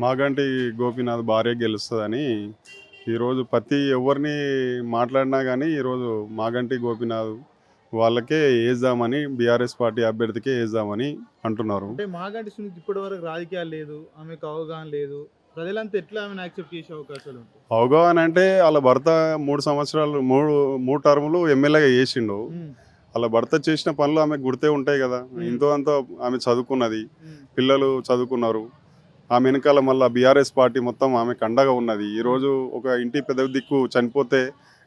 మాగంటి గోపీనాథ్ భార్య గెలుస్తుందని ఈరోజు ప్రతి ఎవరిని మాట్లాడినా కానీ ఈరోజు మాగంటి గోపీనాథ్ వాళ్ళకే వేద్దామని బీఆర్ఎస్ పార్టీ అభ్యర్థికే వేద్దామని అంటున్నారు. అంటే మాగంటి సునీత ఇప్పటి వరకు రాజకీయాలు లేదు ఆమెకు అవగాహన లేదు. ప్రజలంతా ఎట్లా ఆమెను యాక్సెప్ట్ చేసే అవకాశాలు అవగాహన అంటే వాళ్ళ భర్త మూడు సంవత్సరాలు మూడు మూడు టర్ములు ఎమ్మెల్యేగా చేసిండు. వాళ్ళ భర్త చేసిన పనులు ఆమెకు గుర్తే ఉంటాయి కదా. ఎంతో అంతో ఆమె చదువుకున్నది పిల్లలు చదువుకున్నారు. ఆమె వెనకాల మళ్ళీ బీఆర్ఎస్ పార్టీ మొత్తం ఆమెకు అండగా ఉన్నది. ఈరోజు ఒక ఇంటి పెద్ద దిక్కు చనిపోతే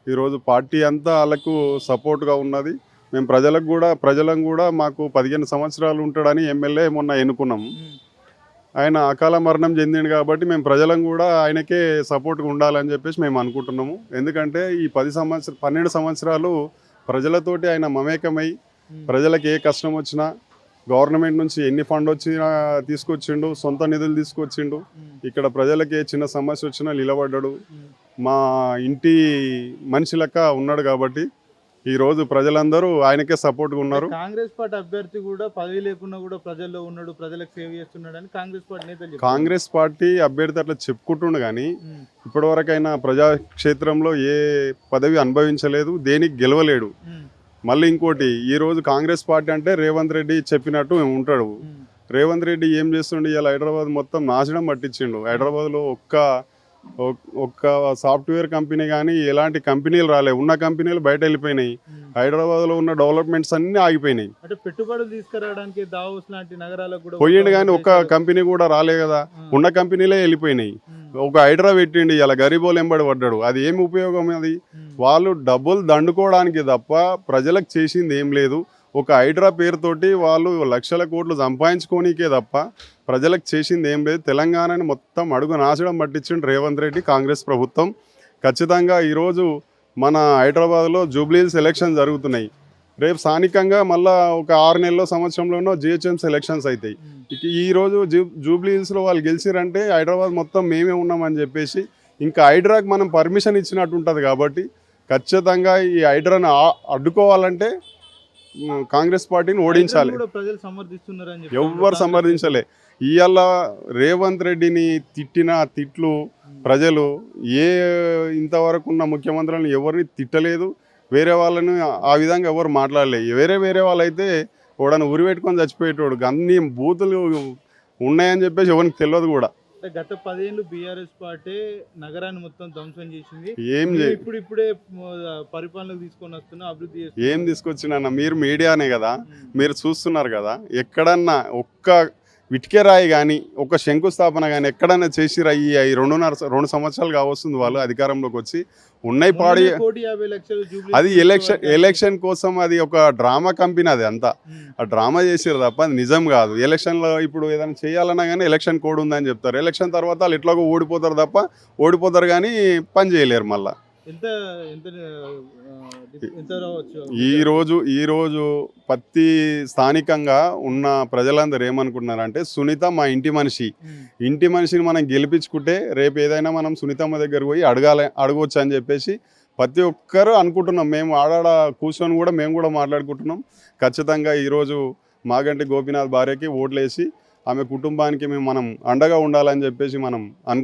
ఈరోజు పార్టీ అంతా వాళ్ళకు సపోర్ట్గా ఉన్నది. మేము ప్రజలకు కూడా ప్రజలను కూడా మాకు పదిహేను సంవత్సరాలు ఉంటాడని ఎమ్మెల్యే మొన్న ఎన్నుకున్నాం. ఆయన అకాల మరణం చెందిండు కాబట్టి మేము ప్రజలను కూడా ఆయనకే సపోర్ట్గా ఉండాలని చెప్పేసి మేము అనుకుంటున్నాము. ఎందుకంటే ఈ పది సంవత్సరం పన్నెండు సంవత్సరాలు ప్రజలతోటి ఆయన మమేకమై ప్రజలకు ఏ కష్టం వచ్చినా గవర్నమెంట్ నుంచి ఎన్ని ఫండ్ వచ్చినా తీసుకొచ్చిండు సొంత నిధులు తీసుకొచ్చిండు. ఇక్కడ ప్రజలకి చిన్న సమస్య వచ్చినా నిలబడ్డాడు. మా ఇంటి మనిషి లెక్క ఉన్నాడు కాబట్టి ఈరోజు ప్రజలందరూ ఆయనకే సపోర్ట్గా ఉన్నారు. కాంగ్రెస్ పార్టీ అభ్యర్థి కూడా పదవి లేకుండా కూడా ప్రజల్లో ఉన్నాడు ప్రజలకు సేవ చేస్తున్నాడు అని కాంగ్రెస్ పార్టీ నేతలు. కాంగ్రెస్ పార్టీ అభ్యర్థి అట్లా చెప్పుకుంటుండు కానీ ఇప్పటివరకైనా ప్రజాక్షేత్రంలో ఏ పదవి అనుభవించలేదు దేనికి గెలవలేడు. మళ్ళీ ఇంకోటి ఈరోజు కాంగ్రెస్ పార్టీ అంటే రేవంత్ రెడ్డి చెప్పినట్టు ఉంటాడు. రేవంత్ రెడ్డి ఏం చేస్తుండే ఇలా హైదరాబాద్ మొత్తం నాశనం పట్టించిండు. హైదరాబాద్లో ఒక్క ఒక్- ఒక్క సాఫ్ట్వేర్ కంపెనీ కానీ ఎలాంటి కంపెనీలు రాలే. ఉన్న కంపెనీలు బయట వెళ్ళిపోయినాయి. హైదరాబాద్లో ఉన్న డెవలప్మెంట్స్ అన్నీ ఆగిపోయినాయి. అంటే పెట్టుబడులు తీసుకురావడానికి దావోస్ లాంటి నగరాలకు కూడా పోయిండు కానీ ఒక్క కంపెనీ కూడా రాలే కదా. ఉన్న కంపెనీలే వెళ్ళిపోయినాయి. ఒక హైడ్రా పెట్టిండి ఇలా గరీబోలు ఎంబడి పడ్డాడు. అది ఏమి ఉపయోగం అది? వాళ్ళు డబ్బులు దండుకోవడానికి తప్ప ప్రజలకు చేసింది ఏం లేదు. ఒక హైడ్రా పేరుతోటి వాళ్ళు లక్షల కోట్లు సంపాదించుకోనికే తప్ప ప్రజలకు చేసింది ఏం లేదు. తెలంగాణని మొత్తం అడుగు నాశడం పట్టించిండు రేవంత్ రెడ్డి కాంగ్రెస్ ప్రభుత్వం. ఖచ్చితంగా ఈరోజు మన హైదరాబాద్లో జూబ్లీహిల్స్ ఎలక్షన్ జరుగుతున్నాయి. రేపు స్థానికంగా మళ్ళా ఒక ఆరు నెలల సంవత్సరంలోనో జిహెచ్ఎంస్ ఎలక్షన్స్ అవుతాయి ఈరోజు ఇక ఈ జూ జూబ్లీహిల్స్లో వాళ్ళు గెలిచిరంటే హైదరాబాద్ మొత్తం మేమే ఉన్నామని చెప్పేసి ఇంకా హైడ్రాకి మనం పర్మిషన్ ఇచ్చినట్టు ఉంటుంది కాబట్టి ఖచ్చితంగా ఈ హైడ్రాను అడ్డుకోవాలంటే కాంగ్రెస్ పార్టీని ఓడించాలి. ఎవ్వరు సమర్థించలే. ఇవాళ రేవంత్ రెడ్డిని తిట్టిన తిట్లు ప్రజలు ఏ ఇంతవరకు ఉన్న ముఖ్యమంత్రులను ఎవరిని తిట్టలేదు వేరే వాళ్ళని ఆ విధంగా ఎవరు మాట్లాడలే. వేరే వేరే వాళ్ళైతే వాడని ఉరి పెట్టుకొని చచ్చిపోయేటోడు. అన్ని బూతులు ఉన్నాయని చెప్పేసి ఎవరికి తెలియదు కూడా. అంటే గత పదేళ్ళు బీఆర్ఎస్ పార్టీ నగరాన్ని మొత్తం ధ్వంసం చేసింది. ఏం ఇప్పుడు ఇప్పుడే పరిపాలనకు తీసుకొని వస్తున్నా అభివృద్ధి ఏం. తీసుకొచ్చినా మీరు మీడియానే కదా. మీరు చూస్తున్నారు కదా. ఎక్కడన్నా ఒక్క ఇటుకే రాయి కానీ ఒక శంకుస్థాపన కానీ ఎక్కడన్నా చేసిరా ఈ ఈ రెండున్నర రెండు సంవత్సరాలు కావస్తుంది వాళ్ళు అధికారంలోకి వచ్చి. ఉన్నాయి పాడి అది ఎలక్షన్ ఎలక్షన్ కోసం అది ఒక డ్రామా కంపెనీ అది అంతా. ఆ డ్రామా చేసారు తప్ప అది నిజం కాదు. ఎలక్షన్లో ఇప్పుడు ఏదైనా చేయాలన్నా కానీ ఎలక్షన్ కోడ్ ఉందని చెప్తారు. ఎలక్షన్ తర్వాత వాళ్ళు ఎట్లాగో ఓడిపోతారు తప్ప ఓడిపోతారు కానీ పని చేయలేరు మళ్ళీ. ఎంత ఎంత ఆ, డి- ఎంత రావచ్చు? ఈ రోజు ఈ రోజు ప్రతి స్థానికంగా ఉన్న ప్రజలందరూ ఏమనుకుంటున్నారంటే సునీత మా ఇంటి మనిషి. ఇంటి మనిషిని మనం గెలిపించుకుంటే రేపు ఏదైనా మనం సునీతమ్మ దగ్గర పోయి అడగాలి అడగవచ్చు అని చెప్పేసి ప్రతి ఒక్కరు అనుకుంటున్నాం. మేము ఆడాడ కూర్చొని కూడా మేము కూడా మాట్లాడుకుంటున్నాం. ఖచ్చితంగా ఈరోజు మాగంటి గోపీనాథ్ భార్యకి ఓట్లేసి ఆమె కుటుంబానికి మేము మనం అండగా ఉండాలని చెప్పేసి మనం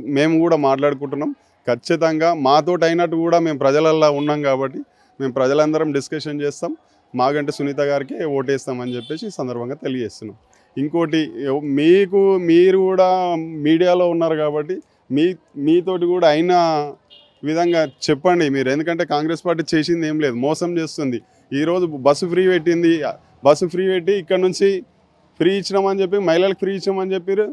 మేము కూడా మాట్లాడుకుంటున్నాం. ఖచ్చితంగా మాతోటి అయినట్టు కూడా మేము ప్రజలల్లో ఉన్నాం కాబట్టి మేము ప్రజలందరం డిస్కషన్ చేస్తాం. మాగంటే సునీత గారికి ఓటేస్తామని చెప్పేసి సందర్భంగా తెలియజేస్తున్నాం. ఇంకోటి మీకు మీరు కూడా మీడియాలో ఉన్నారు కాబట్టి మీ మీతోటి కూడా అయిన విధంగా చెప్పండి మీరు. ఎందుకంటే కాంగ్రెస్ పార్టీ చేసింది ఏం లేదు మోసం చేస్తుంది. ఈరోజు బస్సు ఫ్రీ పెట్టింది బస్సు ఫ్రీ పెట్టి ఇక్కడ నుంచి ఫ్రీ ఇచ్చినామని చెప్పి మహిళలకు ఫ్రీ ఇచ్చామని చెప్పారు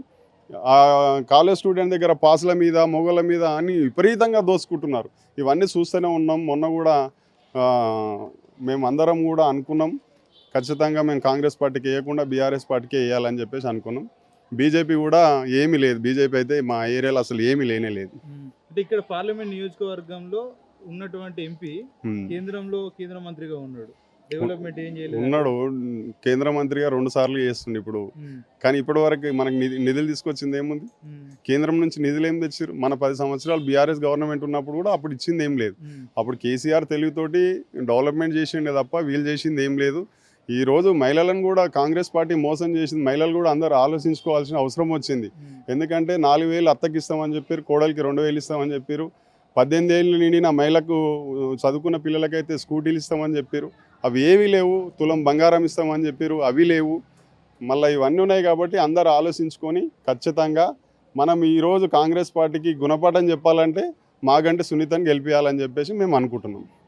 కాలేజ్ స్టూడెంట్ దగ్గర పాసుల మీద మొగల మీద అన్ని విపరీతంగా దోసుకుంటున్నారు ఇవన్నీ చూస్తూనే ఉన్నాం. మొన్న కూడా ఆ, మేమందరం కూడా అనుకున్నాం. ఖచ్చితంగా మేము కాంగ్రెస్ పార్టీకి వేయకుండా బీఆర్ఎస్ పార్టీకి వేయాలని చెప్పేసి అనుకున్నాం. బీజేపీ కూడా ఏమీ లేదు. బీజేపీ అయితే మా ఏరియాలో అసలు ఏమీ లేనే లేదు. అంటే ఇక్కడ పార్లమెంట్ నియోజకవర్గంలో ఉన్నటువంటి ఎంపీ. కేంద్రంలో కేంద్ర మంత్రిగా ఉన్నాడు. డెవలప్మెంట్ ఏం చేయలేదు. ఉన్నాడు. కేంద్ర మంత్రిగా రెండు సార్లు చేస్తుండే ఇప్పుడు. ఉమ్, కానీ ఇప్పటి వరకు మనకి నిధి- నిధులు తీసుకొచ్చింది ఏముంది? ఉమ్, కేంద్రం నుంచి నిధులు ఏం తెచ్చారు మన పది సంవత్సరాలు బీఆర్ఎస్ గవర్నమెంట్ ఉన్నప్పుడు కూడా అప్పుడు ఇచ్చింది ఏం లేదు. ఉమ్, అప్పుడు కేసీఆర్ తెలివితోటి డెవలప్మెంట్ చేసిండే తప్ప వీళ్ళు చేసింది ఏం లేదు. ఈ రోజు మహిళలను కూడా కాంగ్రెస్ పార్టీ మోసం చేసింది. మహిళలు కూడా అందరూ ఆలోచించుకోవాల్సిన అవసరం వచ్చింది. ఎందుకంటే నాలుగు వేలు అత్తకి ఇస్తామని చెప్పారు కోడలికి రెండు వేలు ఇస్తామని చెప్పారు. పద్దెనిమిది ఏళ్ళు నిండిన మహిళకు చదువుకున్న పిల్లలకైతే స్కూటీలు ఇస్తామని చెప్పారు. అవి ఏవి లేవు. తులం బంగారం ఇస్తామని చెప్పారు అవి లేవు. మళ్ళీ ఇవన్నీ ఉన్నాయి కాబట్టి అందరూ ఆలోచించుకొని ఖచ్చితంగా మనం ఈరోజు కాంగ్రెస్ పార్టీకి గుణపాఠం చెప్పాలంటే మాగంటే సునీతని గెలిపించాలని చెప్పేసి మేము అనుకుంటున్నాం.